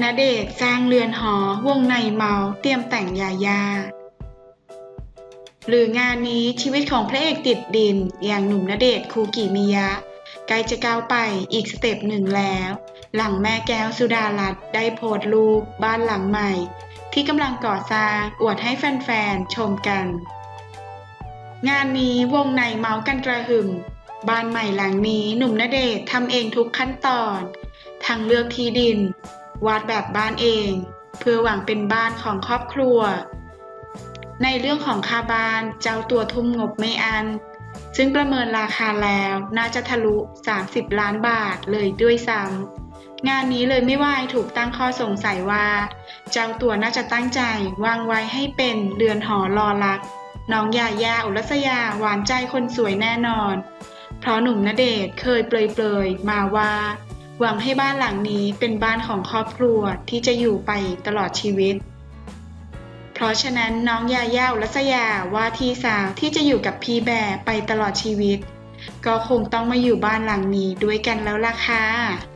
ณเดชสร้างเรือนหอวงในเมาเตรียมแต่งยายา หรืองานนี้ชีวิตของพระเอกติดดิน อย่างหนุ่มณเดชคูกิมิยะใกล้จะก้าวไปอีกสเต็ปหนึ่งแล้ว หลังแม่แก้วสุดารัตน์ได้โพสต์รูปบ้านหลังใหม่ ที่กำลังก่อสร้างอวดให้แฟนๆ ชมกัน งานนี้วงในเมาส์กันกระหึ่ม บ้านใหม่หลังนี้หนุ่มณเดชทำเองทุกขั้นตอน ทั้งเลือกที่ดิน วาดแบบบ้านเอง เพื่อหวังเป็นบ้านของครอบครัว ในเรื่องของค่าบ้านเจ้าตัวทุ่มงบไม่อัน ซึ่งประเมินราคาแล้วน่าจะทะลุ 30 ล้านบาทเลยด้วยซ้ำงานนี้เลยไม่วายถูกตั้งข้อสงสัยว่า เจ้าตัวน่าจะตั้งใจวางไว้ให้เป็นเรือนหอรอรักน้องยายาอุรัสยาหวานใจคนสวยแน่นอน เพราะหนุ่มณเดชน์เคยเปรยๆมาว่า หวังให้บ้านหลังนี้เป็นบ้านของครอบครัวที่จะอยู่ไปตลอดชีวิต เพราะฉะนั้นน้องยาย่าอุรัสยาว่าที่สาวที่จะอยู่กับพี่แบร์ไปตลอดชีวิต ก็คงต้องมาอยู่บ้านหลังนี้ด้วยกันแล้วล่ะค่ะ